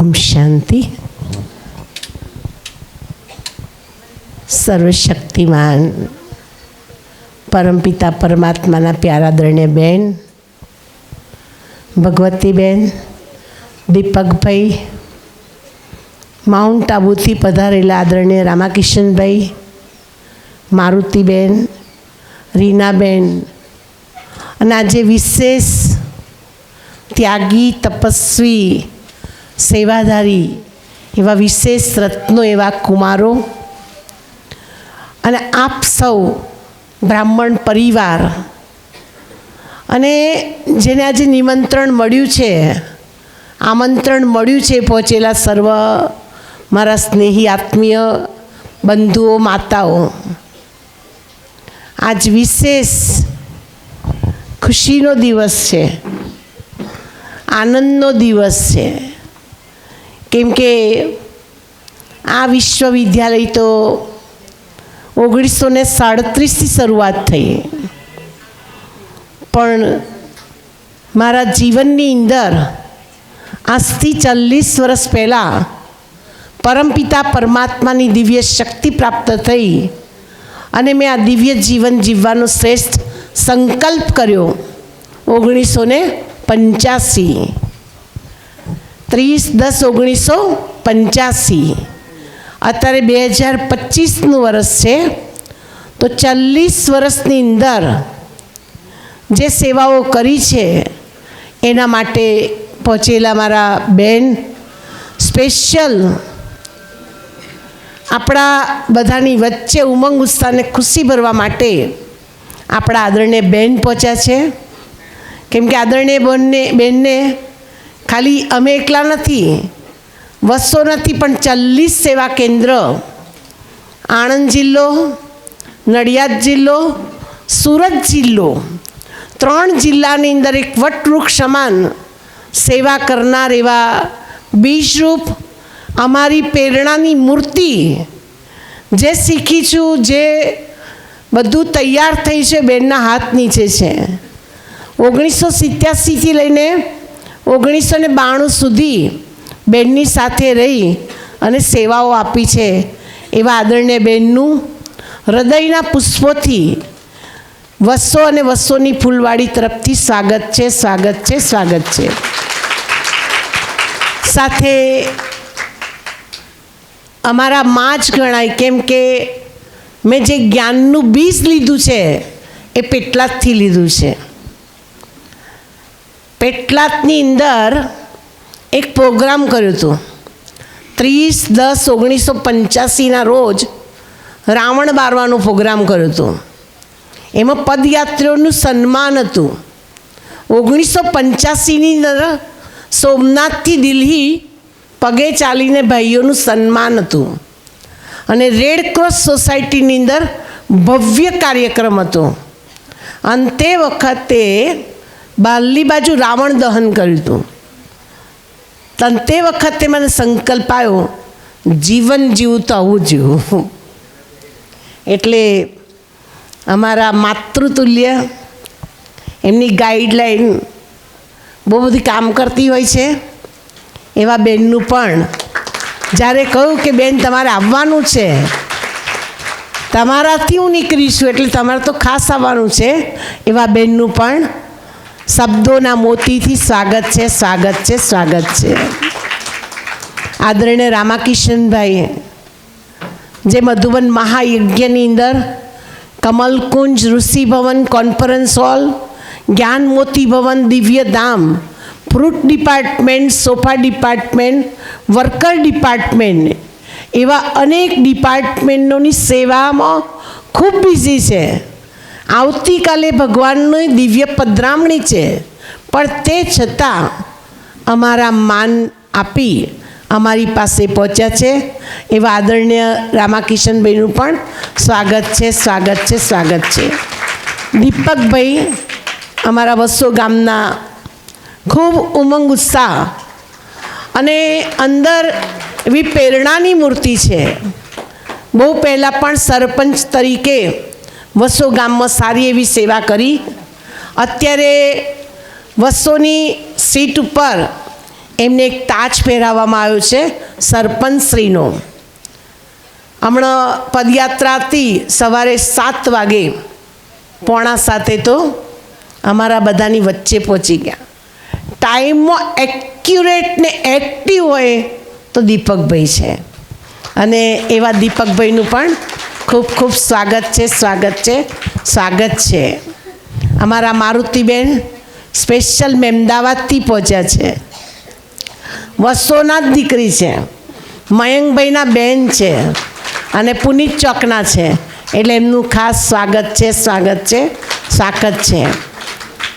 ઓમ શાંતિ સર્વશક્તિમાન પરમપિતા પરમાત્માના પ્યારા દરણે બેન ભગવતીબેન દીપકભાઈ માઉન્ટ આબુથી પધારેલા આદરણીય રામાકિશનભાઈ મારુતિબેન રીનાબેન અને આજે વિશેષ ત્યાગી તપસ્વી સેવાધારી એવા વિશેષ રત્નો, એવા કુમારો. અને આપ સૌ બ્રાહ્મણ પરિવાર અને જેને આજે નિમંત્રણ મળ્યું છે, આમંત્રણ મળ્યું છે, પહોંચેલા સર્વ મારા સ્નેહી આત્મીય બંધુઓ, માતાઓ. આજ વિશેષ ખુશીનો દિવસ છે, આનંદનો દિવસ છે. કેમ કે આ વિશ્વવિદ્યાલય તો ઓગણીસો ને સાડત્રીસથી શરૂઆત થઈ. પણ મારા જીવનની અંદર આજથી ચાલીસ વર્ષ પહેલાં પરમપિતા પરમાત્માની દિવ્ય શક્તિ પ્રાપ્ત થઈ અને મેં આ દિવ્ય જીવન જીવવાનો શ્રેષ્ઠ સંકલ્પ કર્યો. ઓગણીસો ને પંચ્યાસી. ત્રીસ દસ ઓગણીસો પંચ્યાસી. અત્યારે બે હજાર પચીસનું વર્ષ છે. તો ચાલીસ વર્ષની અંદર જે સેવાઓ કરી છે, એના માટે પહોંચેલા મારા બેન. સ્પેશિયલ આપણા બધાની વચ્ચે ઉમંગ ઉત્સાહને ખુશી ભરવા માટે આપણા આદરણીય બેન પહોંચ્યા છે. કેમ કે આદરણીય બેનને બેનને ખાલી અમે એકલા નથી વસો નથી, પણ ચાલીસ સેવા કેન્દ્ર. આણંદ જિલ્લો, નડિયાદ જિલ્લો, સુરત જિલ્લો, ત્રણ જિલ્લાની અંદર એક વટવૃક્ષ સમાન સેવા કરનાર એવા બીજરૂપ અમારી પ્રેરણાની મૂર્તિ જે શીખી છું, જે બધું તૈયાર થઈ છે, બેનના હાથ નીચે છે. ઓગણીસો સિત્યાસીથી લઈને ઓગણીસો ને બાણું સુધી બેનની સાથે રહી અને સેવાઓ આપી છે. એવા આદરણીય બેનનું હૃદયના પુષ્પોથી વસો અને વસોની ફૂલવાડી તરફથી સ્વાગત છે સ્વાગત છે સ્વાગત છે. સાથે અમારા માં જ ગણાય કેમ કે મેં જે જ્ઞાનનું બીજ લીધું છે, એ પેટલાદથી લીધું છે. પેટલાદની અંદર એક પ્રોગ્રામ કર્યો હતો. ત્રીસ દસ ઓગણીસો પંચ્યાસીના રોજ રાવણ બારવાનો પ્રોગ્રામ કર્યો હતો. એમાં પદયાત્રીઓનું સન્માન હતું. ઓગણીસો પંચ્યાસીની અંદર સોમનાથથી દિલ્હી પગે ચાલીને ભાઈઓનું સન્માન હતું. અને રેડ ક્રોસ સોસાયટીની અંદર ભવ્ય કાર્યક્રમ હતો. અને તે વખતે બાલની બાજુ રાવણ દહન કર્યું હતું તન તે વખતે મને સંકલ્પ આવ્યો, જીવન જીવું તો આવું જીવું એટલે અમારા માતૃતુલ્ય, એમની ગાઈડલાઈન બહુ બધી કામ કરતી હોય છે. એવા બેનનું પણ જ્યારે કહ્યું કે, બેન, તમારે આવવાનું છે. તમારાથી હું નીકળીશું, એટલે તમારે તો ખાસ આવવાનું છે. એવા બેનનું પણ શબ્દોના મોતીથી સ્વાગત છે સ્વાગત છે સ્વાગત છે. આદરણીય રામાકિશનભાઈ, જે મધુબન મહાયજ્ઞની અંદર કમલકુંજ ઋષિ ભવન કોન્ફરન્સ હોલ જ્ઞાન Moti Bhavan Divya Dham fruit department sofa department worker department એવા અનેક ડિપાર્ટમેન્ટોની સેવામાં ખૂબ બિઝી છે. આવતીકાલે ભગવાનની દિવ્ય પધરામણી છે. પણ તે છતાં અમારા માન આપી અમારી પાસે પહોંચ્યા છે. એવા આદરણીય રામાકિશનભાઈનું પણ સ્વાગત છે સ્વાગત છે સ્વાગત છે. દીપકભાઈ અમારા વસો ગામના ખૂબ ઉમંગ, ઉત્સાહ અને અંદર એવી પ્રેરણાની મૂર્તિ છે. બહુ પહેલાં પણ સરપંચ તરીકે વસો ગામમાં સારી એવી સેવા કરી. અત્યારે વસોની સીટ ઉપર એમને એક તાજ પહેરાવવામાં આવ્યો છે, સરપંચશ્રીનો. હમણાં પદયાત્રાથી સવારે સાત વાગે પોણા સાતે તો અમારા બધાની વચ્ચે પહોંચી ગયા. ટાઈમમાં એક્યુરેટ ને એક્ટિવ હોય તો દીપકભાઈ છે. અને એવા દીપકભાઈનું પણ ખૂબ ખૂબ સ્વાગત છે સ્વાગત છે સ્વાગત છે. અમારા મારુતિબેન સ્પેશિયલ મેમદાવાદથી પહોંચ્યા છે. વસોના જ દીકરી છે, મયંકભાઈના બેન છે અને પુનિત ચોકના છે. એટલે એમનું ખાસ સ્વાગત છે સ્વાગત છે સ્વાગત છે.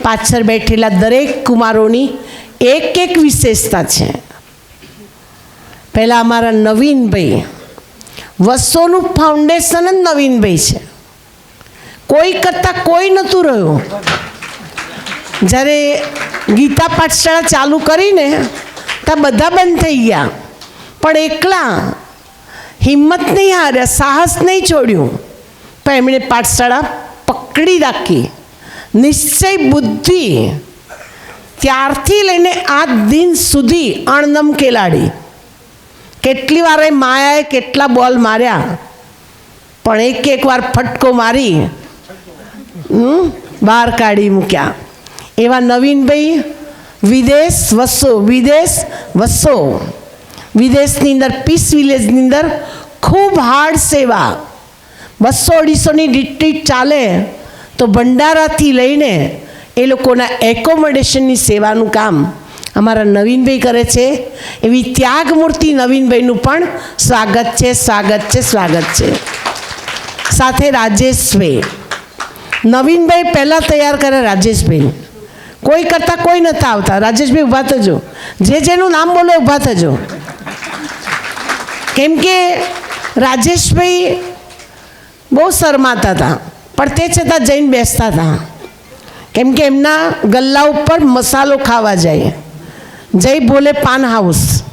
પાછળ બેઠેલા દરેક કુમારોની એક એક વિશેષતા છે. પહેલાં અમારા નવીનભાઈ વસ્તુનું ફાઉન્ડેશન જ નવીનભાઈ છે. કોઈ કરતાં કોઈ નહોતું રહ્યું. જ્યારે ગીતા પાઠશાળા ચાલુ કરીને ત્યાં બધા બંધ થઈ ગયા. પણ એકલા હિંમત નહીં હાર્યા, સાહસ નહીં છોડ્યું. પણ એમણે પાઠશાળા પકડી રાખી. નિશ્ચય, બુદ્ધિ ત્યારથી લઈને આજ દિન સુધી અણનમ કેલાડી કેટલી વાર માયાએ કેટલા બોલ માર્યા? પણ એક એક વાર ફટકો મારી બહાર કાઢી મૂક્યા. એવા નવીનભાઈ વિદેશ વસો વિદેશ વસો વિદેશની અંદર, પીસ વિલેજની અંદર ખૂબ હાર્ડ સેવા. બસો અઢીસોની રિટ્રીટ ચાલે, તો ભંડારાથી લઈને એ લોકોના એકોમોડેશનની સેવાનું કામ. અમારા નવીનભાઈ કરે છે. એવી ત્યાગમૂર્તિ નવીનભાઈનું પણ સ્વાગત છે સ્વાગત છે સ્વાગત છે. સાથે રાજેશભાઈ. નવીનભાઈ પહેલાં તૈયાર કરે રાજેશભાઈ કોઈ કરતાં કોઈ નહોતા આવતા. રાજેશભાઈ ઊભા થજો. જે જેનું નામ બોલો ઊભા થજો. કેમ કે રાજેશભાઈ બહુ શરમાતા હતા. પણ તે છતાં જઈને બેસતા હતા. કેમ કે એમના ગલ્લા ઉપર મસાલો ખાવા જાય. જય ભોલે પાન હાઉસ.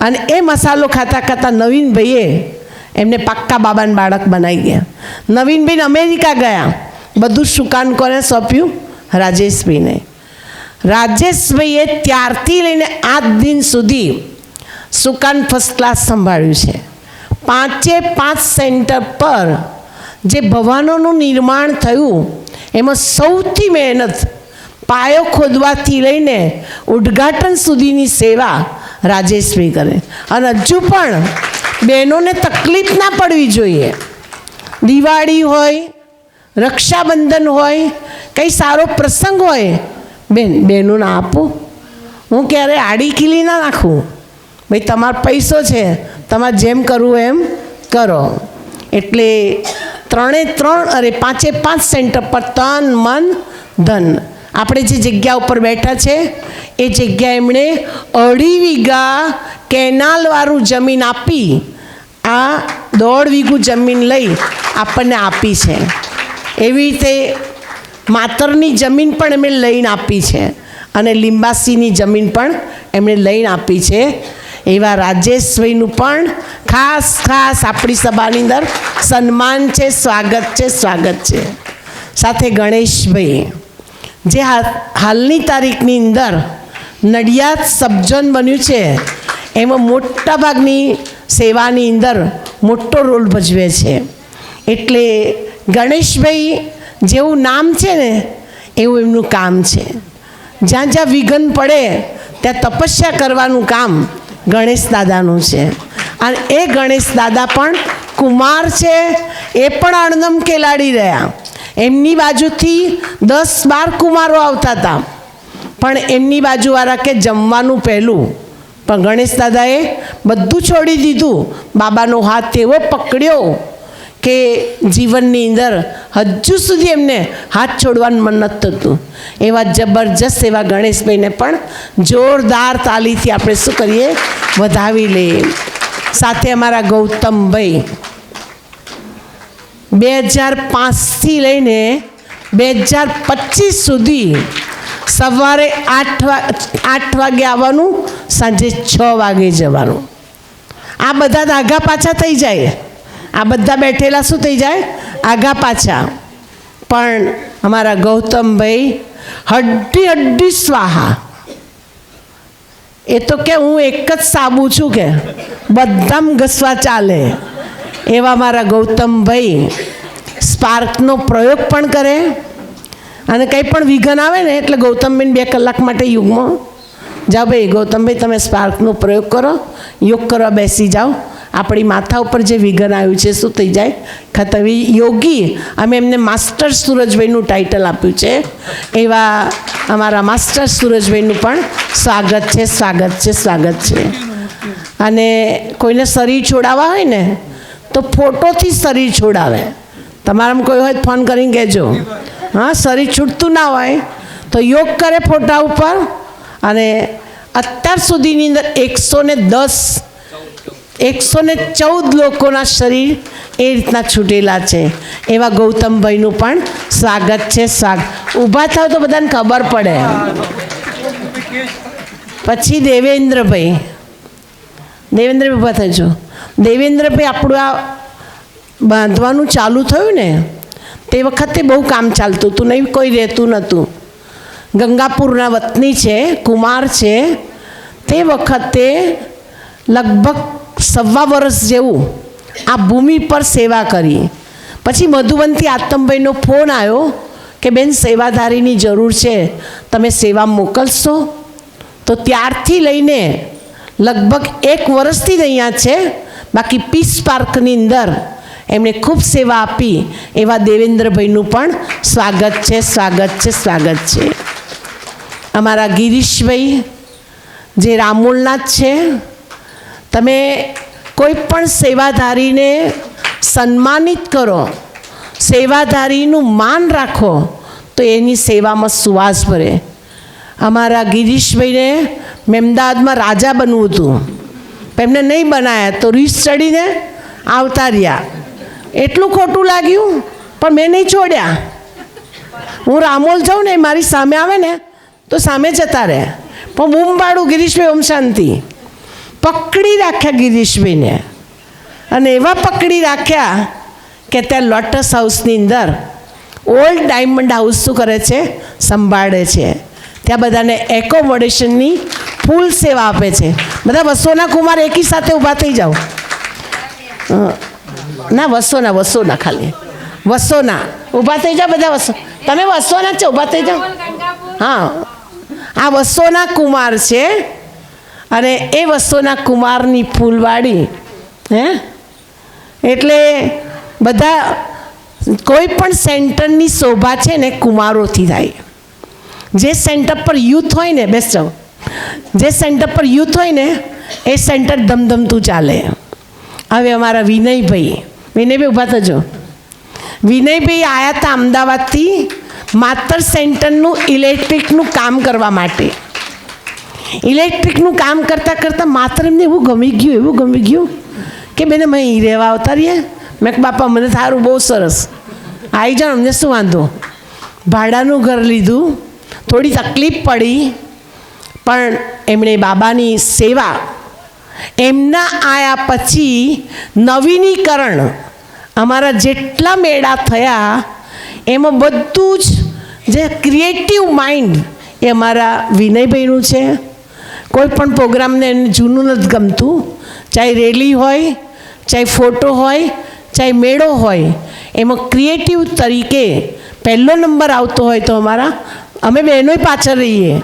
અને એ મસાલો ખાતા ખાતા નવીનભાઈએ એમને પાક્કા બાબાને બાળક બનાવી ગયા. નવીનભાઈને અમેરિકા ગયા. બધું સુકાન કોને સોંપ્યું? રાજેશભાઈને. રાજેશભાઈએ ત્યારથી લઈને આજ દિન સુધી સુકાન ફર્સ્ટ ક્લાસ સંભાળ્યું છે. પાંચે પાંચ સેન્ટર પર જે ભવનોનું નિર્માણ થયું, એમાં સૌથી મહેનત પાયો ખોદવાથી લઈને ઉદ્ઘાટન સુધીની સેવા રાજેશભાઈ કરે. અને હજુ પણ બહેનોને તકલીફ ના પડવી જોઈએ. દિવાળી હોય, રક્ષાબંધન હોય, કંઈ સારો પ્રસંગ હોય, બેન, બહેનોને આપો. હું ક્યારે આડી કીલી ના નાખું? ભાઈ, તમારો પૈસો છે, તમારે જેમ કરવું એમ કરો. એટલે ત્રણે ત્રણ અરે પાંચે પાંચ સેન્ટર પર તન, મન, ધન. આપણે જે જગ્યા ઉપર બેઠા છે, એ જગ્યા એમણે અઢી વીઘા કેનાલવાળું જમીન આપી. આ દોઢ વીઘું જમીન લઈ આપણને આપી છે. એવી રીતે માતરની જમીન પણ એમણે લઈને આપી છે અને લિંબાસીની જમીન પણ એમણે લઈને આપી છે. એવા રાજેશભાઈનું પણ ખાસ ખાસ આપણી સભાની અંદર સન્માન છે, સ્વાગત છે સ્વાગત છે. સાથે ગણેશભાઈ. જે હાલની તારીખની અંદર નડિયાદ સબજન બન્યું છે, એમાં મોટાભાગની સેવાની અંદર મોટો રોલ ભજવે છે. એટલે ગણેશભાઈ જેવું નામ છે ને, એવું એમનું કામ છે. જ્યાં જ્યાં વિઘન પડે, ત્યાં તપસ્યા કરવાનું કામ ગણેશ દાદાનું છે. અને એ ગણેશ દાદા પણ કુમાર છે, એ પણ અણનમ કેલાડી રહ્યા. એમની બાજુથી દસ બાર કુમારો આવતા હતા. પણ એમની બાજુવાળા કે જમવાનું પહેલું. પણ ગણેશ દાદાએ બધું છોડી દીધું. બાબાનો હાથ એવો પકડ્યો કે જીવનની અંદર હજુ સુધી એમને હાથ છોડવાનું મન નથી થતું. એવા જબરજસ્ત એવા ગણેશભાઈને પણ જોરદાર તાલીથી આપણે શું કરીએ? વધાવી લઈએ. સાથે અમારા ગૌતમભાઈ. બે હજાર પાંચથી લઈને બે હજાર પચીસ સુધી સવારે આઠ આઠ વાગે આવવાનું, સાંજે છ વાગે જવાનું. આ બધા આઘા પાછા થઈ જાય. આ બધા બેઠેલા શું થઈ જાય? આઘા પાછા. પણ અમારા ગૌતમભાઈ હડ્ડી હડ્ડી સ્વાહા. એ તો કે હું એક જ સાબુ છું કે, બધામ ઘસવા ચાલે. એવા મારા ગૌતમભાઈ સ્પાર્કનો પ્રયોગ પણ કરે અને કંઈ પણ વિઘન આવે ને એટલે ગૌતમબેન બે કલાક માટે યુગમાં જાઓ ભાઈ, ગૌતમભાઈ, તમે સ્પાર્કનો પ્રયોગ કરો, યોગ કરવા બેસી જાઓ. આપણી માથા ઉપર જે વિઘન આવ્યું છે, શું થઈ જાય? ખતવી યોગી. અમે એમને માસ્ટર સુરજભાઈનું ટાઇટલ આપ્યું છે. એવા અમારા માસ્ટર સુરજભાઈનું પણ સ્વાગત છે સ્વાગત છે સ્વાગત છે. અને કોઈને શરીર છોડાવવા હોય ને તો ફોટોથી શરીર છોડાવે. તમારામાં કોઈ હોય ફોન કરીને કહેજો. હા, શરીર છૂટતું ના હોય તો યોગ કરે ફોટા ઉપર અને અત્યાર સુધીની અંદર એકસો ને દસ એકસો ને ચૌદ લોકોના શરીર એ રીતના છૂટેલા છે. એવા ગૌતમભાઈનું પણ સ્વાગત છે સ્વાગત ઊભા થાવ તો બધાને ખબર પડે. પછી દેવેન્દ્રભાઈ. દેવેન્દ્રભાઈ ઊભા થજો. દેવેન્દ્રભાઈ આપણું આ બાંધવાનું ચાલુ થયું ને, તે વખતે બહુ કામ ચાલતું હતું, નહીં, કોઈ રહેતું નહોતું. ગંગાપુરના વતની છે, કુમાર છે, તે વખતે લગભગ સવા વર્ષ જેવું આ ભૂમિ પર સેવા કરી. પછી મધુવંતી આતમભાઈનો ફોન આવ્યો કે, બેન, સેવાધારીની જરૂર છે, તમે સેવા મોકલશો? તો ત્યારથી લઈને લગભગ એક વર્ષથી જ અહીંયા છે બાકી પીસ પાર્કની અંદર એમણે ખૂબ સેવા આપી. એવા દેવેન્દ્રભાઈનું પણ સ્વાગત છે સ્વાગત છે સ્વાગત છે. અમારા ગિરીશભાઈ, જે રામોલના જ છે, તમે કોઈ પણ સેવાધારીને સન્માનિત કરો, સેવાધારીનું માન રાખો, તો એની સેવામાં સુવાસ ભરે. અમારા ગિરીશભાઈને મેમદાદમાં રાજા બનવું હતું. એમને નહીં બનાયા. તો રીસ ચડીને આવતા રહ્યા. એટલું ખોટું લાગ્યું, પણ મેં નહીં છોડ્યા. હું રામોલ જાઉં ને મારી સામે આવે ને, તો સામે જતા રહે. પણ બૂમ પાડું ગિરીશભાઈ ઓમ શાંતિ પકડી રાખ્યા ગિરીશભાઈને. અને એવા પકડી રાખ્યા કે ત્યાં લોટસ હાઉસની અંદર ઓલ્ડ ડાયમંડ હાઉસ શું કરે છે? સંભાળે છે. ત્યાં બધાને એકોમોડેશનની ફૂલ સેવા આપે છે. બધા વસોના કુમાર એકી સાથે ઊભા થઈ જાઓ. ના વસોના વસોના ખાલી. વસોના ઊભા થઈ જાઓ બધા વસો તમે વસોના છો, ઊભા થઈ જાઓ. હા. આ વસોના કુમાર છે અને એ વસોના કુમારની ફૂલવાડી, હે? એટલે બધા કોઈ પણ સેન્ટરની શોભા છે ને કુમારોથી થાય. જે સેન્ટર પર યુથ હોય ને, બેસ જાઓ. જે સેન્ટર પર યુથ હોય ને, એ સેન્ટર ધમધમતું ચાલે. હવે અમારા વિનયભાઈ વિનયભાઈ ઊભા થજો. વિનયભાઈ આવ્યા હતા અમદાવાદથી માત્ર સેન્ટરનું ઇલેક્ટ્રિકનું કામ કરવા માટે. ઇલેક્ટ્રિકનું કામ કરતાં કરતાં માત્ર એમને એવું ગમી ગયું, એવું ગમી ગયું કે બેને મેં અહીં રહેવા આવતા રહીએ મેં બાપા, મને સારું બહુ સરસ. આવી જાઓ અમને શું વાંધો? ભાડાનું ઘર લીધું. થોડી તકલીફ પડી. પણ એમણે બાબાની સેવા, એમના આયા પછી નવીનીકરણ, અમારા જેટલા મેળા થયા, એમાં બધું જ જે ક્રિએટિવ માઇન્ડ એ અમારા વિનયભાઈનું છે. કોઈ પણ પ્રોગ્રામને એને જૂનું નથી ગમતું. ચાહે રેલી હોય, ચાહે ફોટો હોય, ચાહે મેળો હોય, એમાં ક્રિએટિવ તરીકે પહેલો નંબર આવતો હોય તો અમારા અમે બહેનોય પાછળ રહીએ.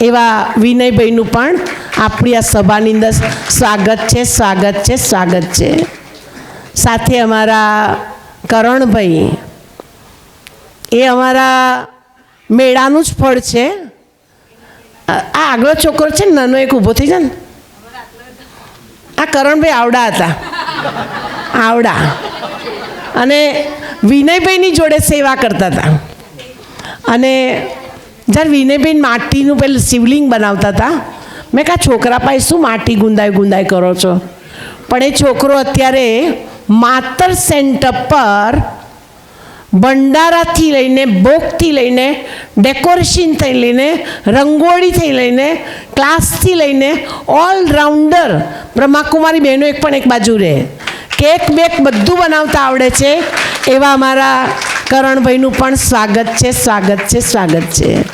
એવા વિનયભાઈનું પણ આપણી આ સભાની અંદર સ્વાગત છે સ્વાગત છે સ્વાગત છે. સાથે અમારા કરણભાઈ. એ અમારા મેળાનું જ ફળ છે. આ આગળ છોકરો છે નાનો એક ઊભો થઈ જાય ને આ કરણભાઈ આવડા હતા. આવડા. અને વિનયભાઈની જોડે સેવા કરતા હતા. અને જ્યારે વિનયભાઈ માટીનું પેલું શિવલિંગ બનાવતા હતા, મેં કહા છોકરા પાસે શું માટી ગુંદાય ગુંદાય કરો છો? પણ એ છોકરો અત્યારે માતર સેન્ટર પર ભંડારાથી લઈને, ભોગથી લઈને, ડેકોરેશન થઈ લઈને રંગોળીથી લઈને, ક્લાસથી લઈને ઓલરાઉન્ડર બ્રહ્માકુમારી બહેનો એક પણ એક બાજુ રહે. કેક બેક બધું બનાવતા આવડે છે. એવા અમારા કરણભાઈનું પણ સ્વાગત છે સ્વાગત છે સ્વાગત છે.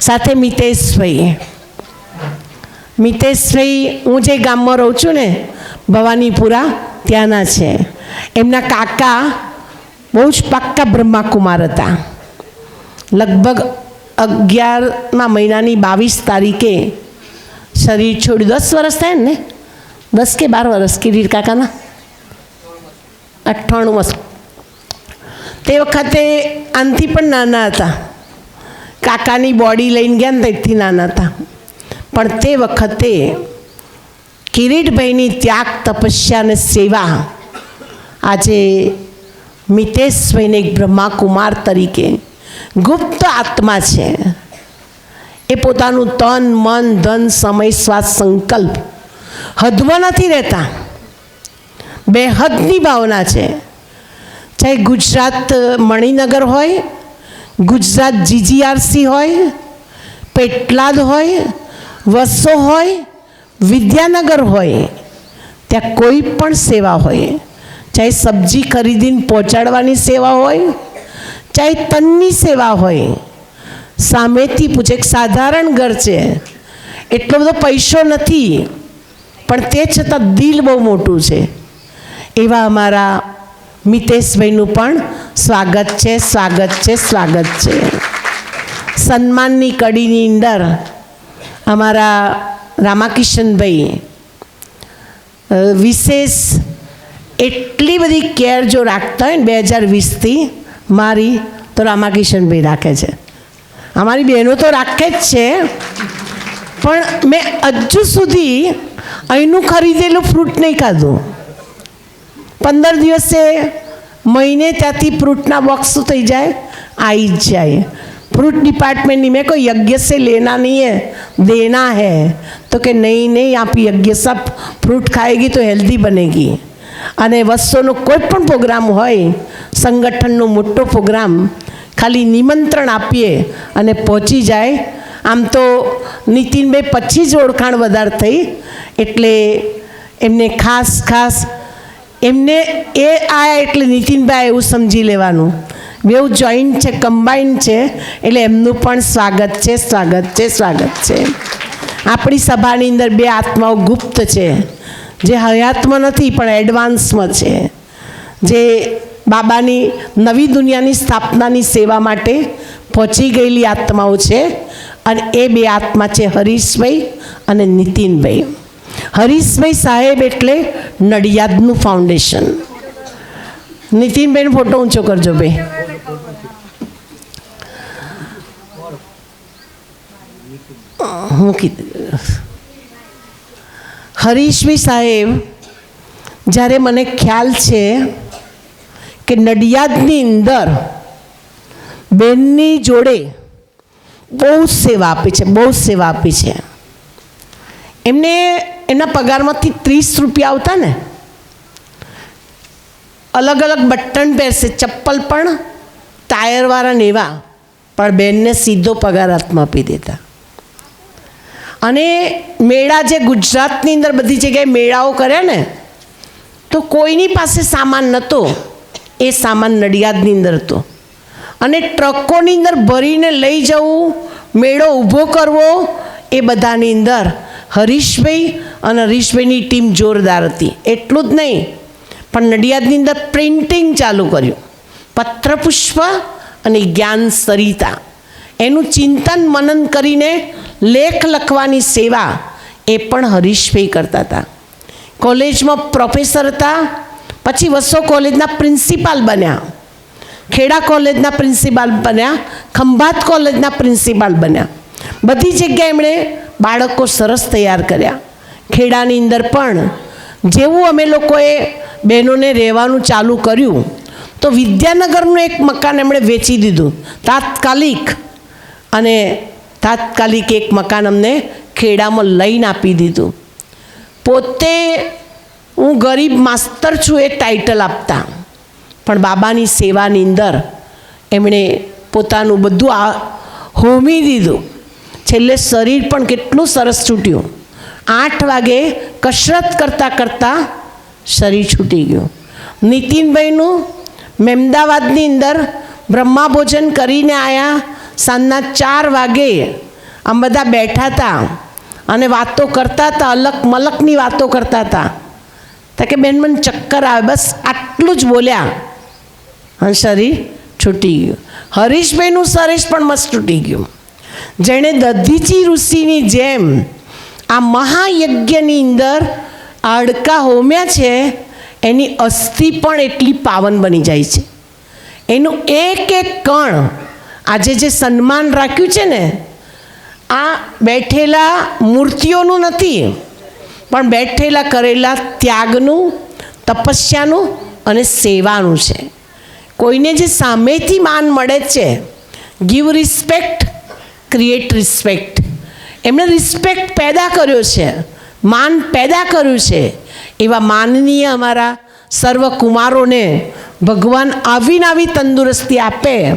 સાથે મિતેશભાઈ. મિતેશભાઈ, હું જે ગામમાં રહું છું ને, ભવાનીપુરા, ત્યાંના છે. એમના કાકા બહુ જ પાક્કા બ્રહ્માકુમાર હતા. લગભગ અગિયારમા મહિનાની બાવીસ તારીખે શરીર છોડ્યું. દસ વર્ષ થાય ને? દસ કે બાર વર્ષ કિરીટ કાકાના? અઠ્ઠાણું વર્ષ તે વખતે આનથી પણ નાના હતા. કાકાની બોડી લઈને ગયા ને તેથી નાના હતા. પણ તે વખતે કિરીટભાઈની ત્યાગ, તપસ્યા અને સેવા આજે મિતેશભાઈને એક બ્રહ્માકુમાર તરીકે ગુપ્ત આત્મા છે. એ પોતાનું તન, મન, ધન, સમય શ્વાસ સંકલ્પ હદમાં નથી રહેતા. બેહદની ભાવના છે. ચાહે ગુજરાત મણિનગર હોય, ગુજરાત જીજીઆરસી હોય, પેટલાદ હોય, વસો હોય, વિદ્યાનગર હોય, ત્યાં કોઈ પણ સેવા હોય. ચાહે સબ્જી ખરીદીને પહોંચાડવાની સેવા હોય, ચાહે તનની સેવા હોય. સામેથી પૂછે, એક સાધારણ ઘર છે. એટલો બધો પૈસો નથી. પણ તે છતાં દિલ બહુ મોટું છે. એવા અમારા મિતેશભાઈનું પણ સ્વાગત છે સ્વાગત છે સ્વાગત છે. સન્માનની કડીની અંદર અમારા રામાકિશનભાઈ વિશેષ એટલી બધી કેર જો રાખતા હોય ને બે હજાર વીસથી મારી તો રામાકિશનભાઈ રાખે છે. અમારી બહેનો તો રાખે જ છે, પણ મેં હજુ સુધી અહીંનું ખરીદેલું ફ્રૂટ નહીં ખાધું. પંદર દિવસે મહિને ત્યાંથી ફ્રૂટના બોક્સ થઈ જાય આવી જ જાય. ફ્રૂટ ડિપાર્ટમેન્ટની મેં કોઈ यज्ञ સે લેના નહીં હે, દેના है તો કે નહીં નહીં, આપી યજ્ઞ સબ ફ્રૂટ खाएगी તો હેલ્ધી બનેગી. અને વસ્તુનો કોઈ પણ પ્રોગ્રામ હોય, સંગઠનનો મોટો પ્રોગ્રામ, ખાલી નિમંત્રણ આપીએ અને પહોંચી જાય. આમ તો નીતિનભાઈ પછી જ ઓળખાણ વધારે થઈ, એટલે એમને ખાસ ખાસ એમને એ આયા એટલે નીતિનભાઈ એવું સમજી લેવાનું. બેઉ જોઈન્ટ છે કમ્બાઈન છે, એટલે એમનું પણ સ્વાગત છે સ્વાગત છે સ્વાગત છે. આપણી સભાની અંદર બે આત્માઓ ગુપ્ત છે. જે હયાતમાં નથી, પણ એડવાન્સમાં છે. જે બાબાની નવી દુનિયાની સ્થાપનાની સેવા માટે પહોંચી ગયેલી આત્માઓ છે. અને એ બે આત્મા છે હરીશભાઈ અને નીતિનભાઈ. હરીશભાઈ સાહેબ એટલે નડિયાદનું ફાઉન્ડેશન નીતિનબેન ફોટો ઊંચો કરજો બે. હું કીધું, હરીશભાઈ સાહેબ, જ્યારે મને ખ્યાલ છે કે નડિયાદની અંદર બેનની જોડે બહુ સેવા આપી છે, બહુ સેવા આપી છે. એમને એના પગારમાંથી ત્રીસ રૂપિયા આવતા ને. અલગ અલગ બટન પહેરશે, ચપ્પલ પણ ટાયરવાળા નેવા પણ બેનને સીધો પગાર હાથમાં આપી દેતા. અને મેળા જે ગુજરાતની અંદર બધી જગ્યાએ મેળાઓ કર્યા ને, તો કોઈની પાસે સામાન નહોતો એ સામાન નડિયાદની અંદર હતો. અને ટ્રકોની અંદર ભરીને લઈ જવું, મેળો ઊભો કરવો, એ બધાની અંદર હરીશભાઈ અને હરીશભાઈની ટીમ જોરદાર હતી. એટલું જ નહીં, પણ નડિયાદની અંદર પ્રિન્ટિંગ ચાલુ કર્યું. પત્રપુષ્પ અને જ્ઞાન સરિતા. એનું ચિંતન મનન કરીને લેખ લખવાની સેવા એ પણ હરીશભાઈ કરતા હતા. કોલેજમાં પ્રોફેસર હતા, પછી વસો કોલેજના પ્રિન્સિપાલ બન્યા. ખેડા કોલેજના પ્રિન્સિપાલ બન્યા, ખંભાત કોલેજના પ્રિન્સિપાલ બન્યા. બધી જગ્યાએ એમણે બાળકો સરસ તૈયાર કર્યા. ખેડાની અંદર પણ જેવું અમે લોકોએ બહેનોને રહેવાનું ચાલુ કર્યું, તો વિદ્યાનગરનું એક મકાન એમણે વેચી દીધું. તાત્કાલિક અને તાત્કાલિક એક મકાન અમને ખેડામાં લઈને આપી દીધું. પોતે હું ગરીબ માસ્તર છું એ ટાઇટલ આપતા. પણ બાબાની સેવાની અંદર એમણે પોતાનું બધું આ હોમી દીધું. છેલ્લે શરીર પણ કેટલું સરસ છૂટ્યું. આઠ વાગે કસરત કરતાં કરતાં શરીર છૂટી ગયું. નીતિનભાઈનું મહેમદાવાદની અંદર બ્રહ્મા ભોજન કરીને આવ્યા સાંજના ચાર વાગે આમ બધા બેઠા હતા અને વાતો કરતા હતા અલગ મલકની વાતો કરતા હતા. તો કે બેન, મને ચક્કર આવે, બસ આટલું જ બોલ્યા. અને શરીર છૂટી ગયું. હરીશભાઈનું શરીર પણ મસ્ત તૂટી ગયું. જેણે દધીચી ઋષિની જેમ આ મહાયજ્ઞની અંદર હાડકા હોમ્યા છે, એની અસ્થિ પણ એટલી પાવન બની જાય છે. એનું એક એક કણ આજે જે સન્માન રાખ્યું છે ને, આ બેઠેલા મૂર્તિઓનું નથી, પણ બેઠેલા કરેલા ત્યાગનું, તપસ્યાનું અને સેવાનું છે. કોઈને જે સામેથી માન મળે છે ગીવ રિસ્પેક્ટ ક્રિએટ રિસ્પેક્ટ એમણે રિસ્પેક્ટ પેદા કર્યો છે. માન પેદા કર્યું છે. એવા માનનીય અમારા સર્વ કુમારોને ભગવાન આવીને આવી તંદુરસ્તી આપે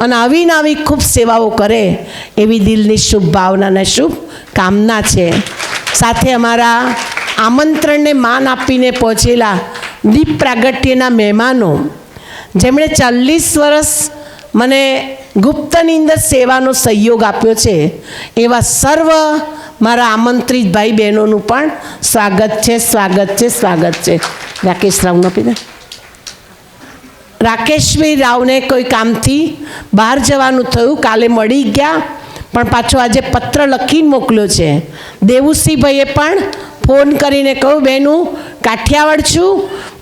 અને આવીને આવી ખૂબ સેવાઓ કરે એવી દિલની શુભ ભાવનાને શુભ કામના છે. સાથે અમારા આમંત્રણને માન આપીને પહોંચેલા દીપ પ્રાગટ્યના મહેમાનો, જેમણે ચાલીસ વર્ષ મને ગુપ્તની અંદર સેવાનો સહયોગ આપ્યો છે. એવા સર્વ મારા આમંત્રિત ભાઈ બહેનોનું પણ સ્વાગત છે સ્વાગત છે સ્વાગત છે. રાકેશ રાવનો પીને રાકેશભાઈ રાવને કોઈ કામથી બહાર જવાનું થયું, કાલે મળી ગયા, પણ પાછો આજે પત્ર લખીને મોકલ્યો છે. દેવુસિંહભાઈએ પણ ફોન કરીને કહ્યું બેનું કાઠિયાવાડ છું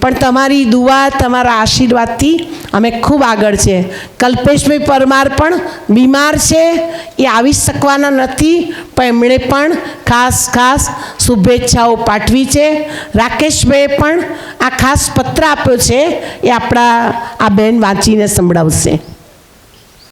પણ તમારી દુઆ, તમારા આશીર્વાદથી અમે ખૂબ આગળ છે. કલ્પેશભાઈ પરમાર પણ બીમાર છે, એ આવી શકવાના નથી, પણ એમણે પણ ખાસ ખાસ શુભેચ્છાઓ પાઠવી છે. રાકેશભાઈએ પણ આ ખાસ પત્ર આપ્યો છે, એ આપણા આ બહેન વાંચીને સંભળાવશે.